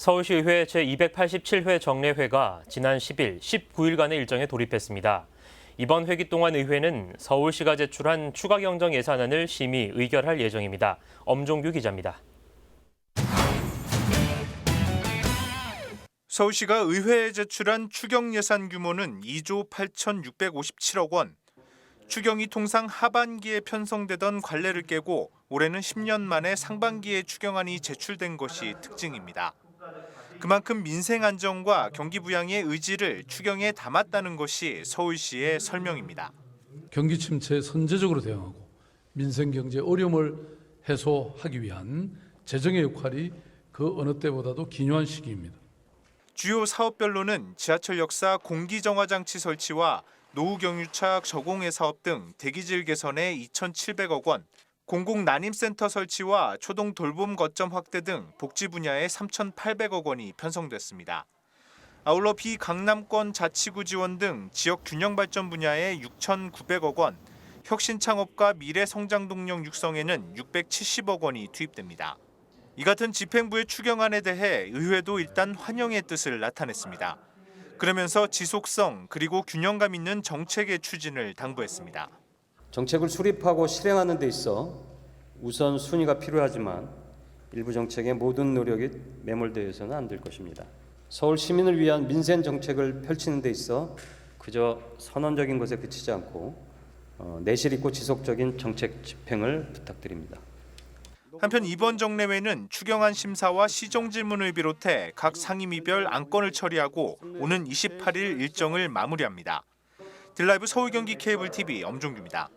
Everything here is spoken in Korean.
서울시의회 제287회 정례회가 지난 10일, 19일간의 일정에 돌입했습니다. 이번 회기 동안 의회는 서울시가 제출한 추가 경정 예산안을 심의 의결할 예정입니다. 엄종규 기자입니다. 서울시가 의회에 제출한 추경 예산 규모는 2조 8,657억 원. 추경이 통상 하반기에 편성되던 관례를 깨고 올해는 10년 만에 상반기에 추경안이 제출된 것이 특징입니다. 그만큼 민생 안정과 경기 부양의 의지를 추경에 담았다는 것이 서울시의 설명입니다. 경기 침체에 선제적으로 대응하고 민생 경제 어려움을 해소하기 위한 재정의 역할이 그 어느 때보다도 기묘한 시기입니다. 주요 사업별로는 지하철 역사 공기 정화 장치 설치와 노후 경유차 저공해 사업 등 대기질 개선에 2,700억 원, 공공 난임센터 설치와 초동 돌봄 거점 확대 등 복지 분야에 3,800억 원이 편성됐습니다. 아울러 비강남권 자치구 지원 등 지역 균형 발전 분야에 6,900억 원, 혁신 창업과 미래 성장 동력 육성에는 670억 원이 투입됩니다. 이 같은 집행부의 추경안에 대해 의회도 일단 환영의 뜻을 나타냈습니다. 그러면서 지속성 그리고 균형감 있는 정책의 추진을 당부했습니다. 정책을 수립하고 실행하는 데 있어 우선 순위가 필요하지만 일부 정책의 모든 노력이 매몰되어서는 안 될 것입니다. 서울 시민을 위한 민생 정책을 펼치는 데 있어 그저 선언적인 것에 그치지 않고 어, 내실 있고 지속적인 정책 집행을 부탁드립니다. 한편 이번 정례회는 추경안 심사와 시정 질문을 비롯해 각 상임위별 안건을 처리하고 오는 28일 일정을 마무리합니다. 딜라이브 서울 경기 케이블 TV 엄종규입니다.